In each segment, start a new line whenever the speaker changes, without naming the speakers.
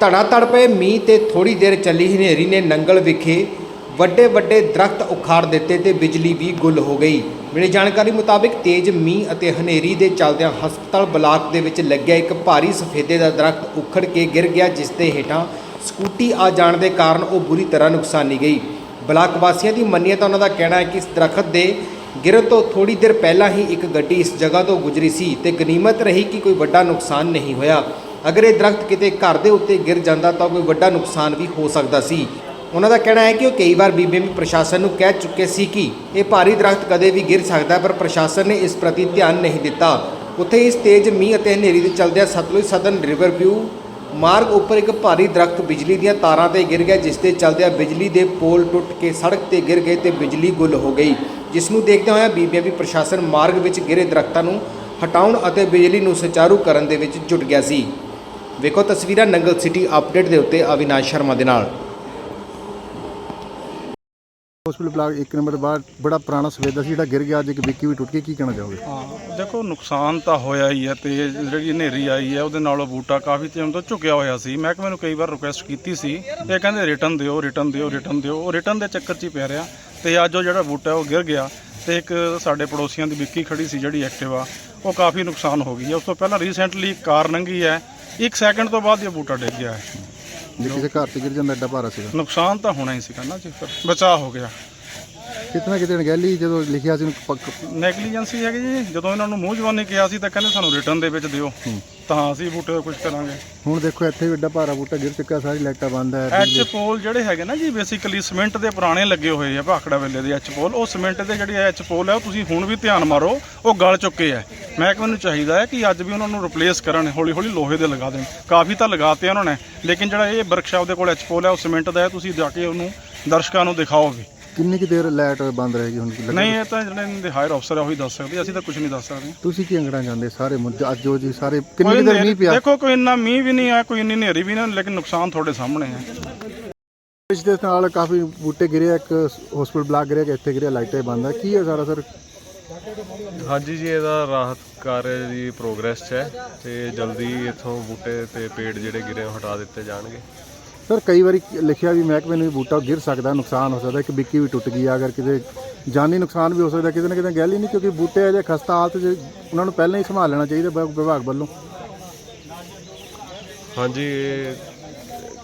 ਧੜਾ ਧੜ ਪਏ ਮੀਂਹ ਤੇ ਥੋੜੀ ਦੇਰ ਚੱਲੀ ਹਨੇਰੀ ਨੇ ਨੰਗਲ ਵਿਖੇ ਵੱਡੇ ਵੱਡੇ ਦਰਖਤ ਉਖਾੜ ਦਿੱਤੇ ਤੇ ਬਿਜਲੀ ਵੀ ਗੁੱਲ ਹੋ ਗਈ। ਮਿਲੀ ਜਾਣਕਾਰੀ ਮੁਤਾਬਕ ਤੇਜ਼ ਮੀਂਹ ਅਤੇ ਹਨੇਰੀ ਦੇ ਚੱਲਦਿਆਂ ਹਸਪਤਾਲ ਬਲਾਕ ਦੇ ਵਿੱਚ ਲੱਗਿਆ ਇੱਕ ਭਾਰੀ ਸਫੇਦੇ ਦਾ ਦਰਖਤ ਉਖੜ ਕੇ ਗਿਰ ਗਿਆ, ਜਿਸ ਦੇ ਹੇਠਾਂ ਸਕੂਟੀ ਆ ਜਾਣ ਦੇ ਕਾਰਨ ਉਹ ਬੁਰੀ ਤਰ੍ਹਾਂ ਨੁਕਸਾਨੀ ਗਈ। ਬਲਾਕ ਵਾਸੀਆਂ ਦੀ ਮੰਨੀਏ ਤਾਂ ਉਹਨਾਂ ਦਾ ਕਹਿਣਾ ਹੈ ਕਿ ਇਸ ਦਰਖਤ ਦੇ ਗਿਰਨ ਤੋਂ ਥੋੜੀ ਦੇਰ ਪਹਿਲਾਂ ਹੀ ਇੱਕ ਗੱਡੀ ਇਸ ਜਗ੍ਹਾ ਤੋਂ ਗੁਜ਼ਰੀ ਸੀ ਤੇ ਗਨੀਮਤ ਰਹੀ ਕਿ ਕੋਈ ਵੱਡਾ ਨੁਕਸਾਨ ਨਹੀਂ ਹੋਇਆ। ਅਗਰ ਇਹ ਦਰਖਤ ਕਿਤੇ ਘਰ ਦੇ ਉੱਤੇ ਗਿਰ ਜਾਂਦਾ ਤਾਂ ਕੋਈ ਵੱਡਾ ਨੁਕਸਾਨ ਵੀ ਹੋ ਸਕਦਾ ਸੀ। ਉਹਨਾਂ ਦਾ ਕਹਿਣਾ ਹੈ ਕਿ ਉਹ ਕਈ ਵਾਰ ਬੀਬੀਐਮ ਪ੍ਰਸ਼ਾਸਨ ਨੂੰ ਕਹਿ ਚੁੱਕੇ ਸੀ ਕਿ ਇਹ ਭਾਰੀ ਦਰਖਤ ਕਦੇ ਵੀ ਗਿਰ ਸਕਦਾ, ਪਰ ਪ੍ਰਸ਼ਾਸਨ ਨੇ ਇਸ ਪ੍ਰਤੀ ਧਿਆਨ ਨਹੀਂ ਦਿੱਤਾ। ਉੱਥੇ ਇਸ ਤੇਜ਼ ਮੀਂਹ ਅਤੇ ਹਨੇਰੀ ਦੇ ਚਲਦਿਆਂ ਸਤਲੁਜ ਸਦਨ, ਰਿਵਰ ਵਿਊ ਮਾਰਗ ਉੱਪਰ ਇੱਕ ਭਾਰੀ ਦਰਖਤ ਬਿਜਲੀ ਦੀਆਂ ਤਾਰਾਂ ਤੇ ਗਿਰ ਗਿਆ, ਜਿਸ ਦੇ ਚਲਦਿਆਂ ਬਿਜਲੀ ਦੇ ਪੋਲ ਟੁੱਟ ਕੇ ਸੜਕ ਤੇ ਗਿਰ ਗਏ ਤੇ ਬਿਜਲੀ ਗੁੱਲ ਹੋ ਗਈ। ਜਿਸ ਨੂੰ ਦੇਖਦੇ ਹੋਇਆ ਬੀਬੀਐਮਪੀ ਪ੍ਰਸ਼ਾਸਨ ਮਾਰਗ ਵਿੱਚ ਗਿਰੇ ਦਰਖਤਾਂ ਨੂੰ ਹਟਾਉਣ ਅਤੇ ਬਿਜਲੀ ਨੂੰ ਸੁਚਾਰੂ ਕਰਨ ਦੇ ਵਿੱਚ ਜੁਟ ਗਿਆ ਸੀ। ਵੇਖੋ ਤਸਵੀਰਾਂ ਨੰਗਲ ਸਿਟੀ ਅਪਡੇਟ ਦੇ ਉੱਤੇ ਅਵਿਨਾਸ਼ ਸ਼ਰਮਾ ਦੇ ਨਾਲ।
ਹਸਪੀਟਲ ਬਲਾਕ ਇੱਕ ਨੰਬਰ ਦੇ ਬਾਹਰ ਬੜਾ ਪੁਰਾਣਾ ਸਵੇਦਾ ਸੀ ਜਿਹੜਾ ਗਿਰ ਗਿਆ ਅੱਜ ਇੱਕ ਵਿੱਕੀ ਵੀ ਟੁੱਟ ਕੇ ਕੀ ਕਹਿਣਾ ਚਾਹੋਗੇ?
ਹਾਂ ਦੇਖੋ ਨੁਕਸਾਨ ਤਾਂ ਹੋਇਆ ਹੀ ਹੈ ਤੇ ਜਿਹੜੀ ਹਨੇਰੀ ਆਈ ਹੈ ਉਹਦੇ ਨਾਲ ਉਹ ਬੂਟਾ ਕਾਫੀ ਟਾਈਮ ਤੋਂ ਝੁਕਿਆ ਹੋਇਆ ਸੀ। ਮੈਂ ਕਿ ਮੈਨੂੰ ਕਈ ਵਾਰ ਰਿਕੁਐਸਟ ਕੀਤੀ ਸੀ ਇਹ ਕਹਿੰਦੇ ਰਿਟਰਨ ਦਿਓ ਰਿਟਰਨ ਦਿਓ ਰਿਟਰਨ ਦਿਓ। ਉਹ ਰਿਟਰਨ ਦੇ ਚੱਕਰ 'ਚ ਹੀ ਪੈ ਰਿਹਾ ਤੇ ਅੱਜ ਉਹ ਜਿਹੜਾ ਬੂਟਾ ਉਹ ਗਿਰ ਗਿਆ ਤੇ ਇੱਕ ਸਾਡੇ ਪੜੋਸੀਆਂ ਦੀ ਵਿੱਕੀ ਖੜੀ ਸੀ ਜਿਹੜੀ ਐਕਟਿਵਾ ਉਹ ਕਾਫੀ ਨੁਕਸਾਨ ਹੋ ਗਈ ਹੈ। ਉਸ ਤੋਂ ਪਹਿਲਾਂ ਰੀਸੈਂਟਲੀ ਕਾਰ ਲੰਘੀ ਹੈ ਇੱਕ ਸੈਕਿੰਡ ਤੋਂ ਬਾਅਦ ਇਹ ਬੂਟਾ ਡਿੱਗ ਗਿਆ ਹੈ।
ਜੇ ਕਿਸੇ ਘਰ ਤੇ ਗਿਰ ਜਾਂਦਾ ਐਡਾ ਭਾਰਾ ਸੀਗਾ।
ਨੁਕਸਾਨ ਤਾਂ ਹੋਣਾ ਹੀ ਸੀਗਾ ਨਾ ਜੀ ਫਿਰ। ਬਚਾਅ ਹੋ ਗਿਆ।
ਕਿਤਨਾ ਕਿਤੇ ਅਣਗਹਿਲੀ ਜਦੋਂ ਲਿਖਿਆ ਸੀ ਉਹਨੂੰ ਪੱਕ-
ਨੈਗਲੀਜੈਂਸੀ ਹੈਗੀ ਜੀ। ਜਦੋਂ ਇਹਨਾਂ ਨੂੰ ਮੂੰਹ ਜਵਾਨੀ ਕਿਹਾ ਸੀ ਤਾਂ ਕਹਿੰਦੇ ਸਾਨੂੰ ਰਿਟਰਨ ਦੇ ਵਿੱਚ ਦਿਓ। ਤਾਂ ਅਸੀਂ ਬੂਟੇ ਦਾ ਕੁਝ ਕਰਾਂਗੇ।
ਹੁਣ ਦੇਖੋ ਇੱਥੇ ਵੀ ਐਡਾ ਭਾਰਾ ਬੂਟਾ ਗਿਰ ਚੁੱਕਾ ਸਾਰੀ ਲਾਈਟਾਂ ਬੰਦ ਹੈ
ਐਚ ਪੋਲ ਜਿਹੜੇ ਹੈਗੇ ਨਾ ਜੀ ਬੇਸਿਕਲੀ ਸੀਮੈਂਟ ਦੇ ਪੁਰਾਣੇ ਲੱਗੇ ਹੋਏ ਆ ਭਾਖੜਾ ਵੇਲੇ ਦੇ ਐਚ ਪੋਲ ਉਹ ਸੀਮੈਂਟ ਦੇ ਜਿਹੜੇ ਐਚ ਪੋਲ ਆ ਉਹ ਤੁਸੀਂ ਹੁਣ ਵੀ ਧਿਆਨ ਮਾਰੋ ਉਹ ਗਲ ਚੁੱਕੇ ਆ। ਮਹਿਕਮੇ ਨੂੰ ਚਾਹੀਦਾ ਹੈ ਕਿ ਅੱਜ ਵੀ ਉਹਨਾਂ ਨੂੰ ਰਿਪਲੇਸ ਕਰਨ ਹੌਲੀ ਹੌਲੀ ਲੋਹੇ ਦੇ ਲਗਾ ਦੇਣ। ਕਾਫੀ ਤਾਂ ਲਗਾਤੇ ਉਹਨਾਂ ਨੇ ਲੇਕਿਨ ਜਿਹੜਾ ਇਹ ਵਰਕਸ਼ਾਪ ਦੇ ਕੋਲ ਐਚ ਪੋਲ ਹੈ ਉਹ ਸੀਮੈਂਟ ਦਾ ਹੈ ਤੁਸੀਂ ਜਾ ਕੇ ਉਹਨੂੰ ਦਰਸ਼ਕਾਂ ਨੂੰ ਦਿਖਾਓ ਵੀ।
ਕਿੰਨੀ ਕੁ ਦੇਰ ਲਾਈਟ ਬੰਦ ਰਹੇਗੀ ਹੁਣ?
ਨਹੀਂ ਇਹ ਤਾਂ ਜਿਹੜੇ ਇਹਨਾਂ ਦੇ ਹਾਇਰ ਅਫਸਰ ਆ ਉਹੀ ਦੱਸ ਸਕਦੇ ਅਸੀਂ ਤਾਂ ਕੁਝ ਨਹੀਂ ਦੱਸ ਸਕਦੇ।
ਤੁਸੀਂ ਕੀ ਅੰਗੜਾ ਜਾਂਦੇ ਸਾਰੇ ਮੁੱਦੇ ਅੱਜ ਜੋ ਜੀ ਸਾਰੇ ਕਿੰਨੀ ਕੁ ਦੇਰ ਮੀਂਹ ਪਿਆ?
ਦੇਖੋ ਕੋਈ ਇੰਨਾ ਮੀਂਹ ਵੀ ਨਹੀਂ ਆਇਆ ਕੋਈ ਇੰਨੀ ਹਨੇਰੀ ਵੀ ਨਹੀਂ ਲੇਕਿਨ ਨੁਕਸਾਨ ਤੁਹਾਡੇ ਸਾਹਮਣੇ ਹੈ
ਇਸ ਦੇ ਨਾਲ ਕਾਫੀ ਬੂਟੇ ਗਿਰੇ ਇੱਕ ਹਸਪੀਟਲ ਬਲਾਕ ਗਿਰਿਆ ਕਿ ਇੱਥੇ ਗਿਰਿਆ ਲਾਈਟਾਂ ਬੰਦ ਹੈ ਕੀ ਹੈ ਸਾਰਾ ਸਰ?
ਹਾਂਜੀ ਜੀ ਇਹਦਾ ਰਾਹਤ ਕਾਰਜ ਦੀ ਪ੍ਰੋਗਰੈਸ 'ਚ ਹੈ ਤੇ ਜਲਦੀ ਇੱਥੋਂ ਬੂਟੇ ਤੇ ਪੇੜ ਜਿਹੜੇ ਗਿਰੇ ਉਹ ਹਟਾ ਦਿੱਤੇ ਜਾਣਗੇ।
ਸਰ ਕਈ ਵਾਰੀ ਲਿਖਿਆ ਵੀ ਮਹਿਕਮੇ ਨੂੰ ਵੀ ਬੂਟਾ ਗਿਰ ਸਕਦਾ ਨੁਕਸਾਨ ਹੋ ਸਕਦਾ ਇੱਕ ਬਿੱਕੀ ਵੀ ਟੁੱਟ ਗਈ ਆ, ਅਗਰ ਕਿਤੇ ਜਾਨੀ ਨੁਕਸਾਨ ਵੀ ਹੋ ਸਕਦਾ ਕਿਤੇ ਨਾ ਕਿਤੇ ਗੱਲ ਹੀ ਨਹੀਂ ਕਿਉਂਕਿ ਬੂਟੇ ਅਜੇ ਖਸਤਾ ਹਾਲਤ 'ਚ ਉਹਨਾਂ ਨੂੰ ਪਹਿਲਾਂ ਹੀ ਸੰਭਾਲ ਲੈਣਾ ਚਾਹੀਦਾ ਵਿਭਾ- ਵਿਭਾਗ ਵੱਲੋਂ।
ਹਾਂਜੀ ਇਹ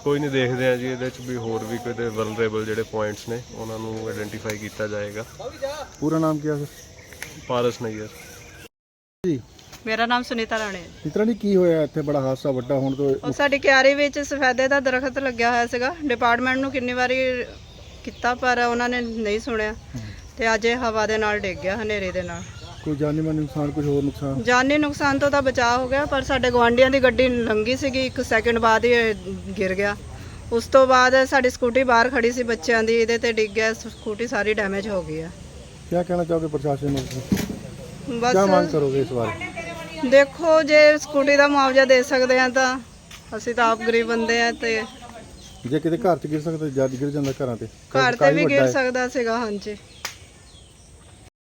ਕੋਈ ਨਹੀਂ ਦੇਖਦੇ ਆ ਜੀ ਇਹਦੇ 'ਚ ਵੀ ਹੋਰ ਵੀ ਕੋਈ ਵਲਨਰੇਬਲ ਜਿਹੜੇ ਪੁਆਇੰਟਸ ਨੇ ਉਹਨਾਂ ਨੂੰ ਆਇਡੈਂਟੀਫਾਈ ਕੀਤਾ ਜਾਏਗਾ।
ਪੂਰਾ ਨਾਮ ਕੀ ਆ ਸਰ
ਪਾਰਸ ਨਈਅਰ
ਜੀ।
ਮੇਰਾ ਨਾਮ ਸੁਨੀਤਾ ਰਾਣੇ ਹੈ।
ਤਰ੍ਹਾਂ ਦੀ ਕੀ ਹੋਇਆ ਇੱਥੇ? ਬੜਾ ਹਾਦਸਾ ਵੱਡਾ ਹੋਣ ਤੋਂ।
ਉਹ ਸਾਡੀ ਕਿਆਰੀ ਵਿੱਚ ਸਫੈਦੇ ਦਾ ਦਰਖਤ ਲੱਗਿਆ ਹੋਇਆ ਸੀਗਾ। ਡਿਪਾਰਟਮੈਂਟ ਨੂੰ ਕਿੰਨੀ ਵਾਰੀ ਕੀਤਾ ਪਰ ਉਹਨਾਂ ਨੇ ਨਹੀਂ ਸੁਣਿਆ। ਤੇ ਅੱਜ ਇਹ ਹਵਾ ਦੇ ਨਾਲ ਡਿੱਗ ਗਿਆ ਹਨੇਰੇ ਦੇ ਨਾਲ।
ਕੋਈ ਜਾਨੀ ਮਾਨੀ ਨੁਕਸਾਨ ਕੁਝ ਹੋਰ ਨੁਕਸਾਨ?
ਜਾਨੀ ਨੁਕਸਾਨ ਤੋਂ ਤਾਂ ਬਚਾਅ ਹੋ ਗਿਆ ਪਰ ਸਾਡੇ ਗਵਾਂਢੀਆਂ ਦੀ ਗੱਡੀ ਲੰਗੀ ਸੀਗੀ। ਇੱਕ ਸੈਕਿੰਡ ਬਾਅਦ ਹੀ ਇਹ ਗਿਰ ਗਿਆ। ਉਸ ਤੋਂ ਬਾਅਦ ਸਾਡੀ ਸਕੂਟੀ ਬਾਹਰ ਖੜੀ ਸੀ ਬੱਚਿਆਂ ਦੀ ਇਹਦੇ ਤੇ ਡਿੱਗ ਗਿਆ। ਸਕੂਟੀ ਸਾਰੀ ਡੈਮੇਜ ਹੋ ਗਈ ਹੈ
ਕੀ ਕਹਿਣਾ ਚਾਹੋਗੇ ਪ੍ਰਸ਼ਾਸਨ ਨੂੰ? ਕੀ ਮੰਗ
ਬਸ
ਕਰੋਗੇ ਇਸ ਬਾਰੇ?
ਦੇਖੋ ਜੇ ਸਕੂਟੀ ਦਾ ਮੁਆਵਜ਼ਾ ਦੇ ਸਕਦੇ ਆ ਤਾਂ ਅਸੀਂ ਤਾਂ ਆਪ ਗਰੀਬ ਬੰਦੇ ਆ ਤੇ
ਜੇ ਕਿਤੇ ਘਰ 'ਚ ਗਿਰ ਸਕਦਾ ਜੱਜ ਗਿਰ ਜਾਂਦਾ ਘਰਾਂ ਤੇ।
ਘਰ ਤੇ ਵੀ ਗਿਰ ਸਕਦਾ ਸੀਗਾ ਹਾਂਜੀ।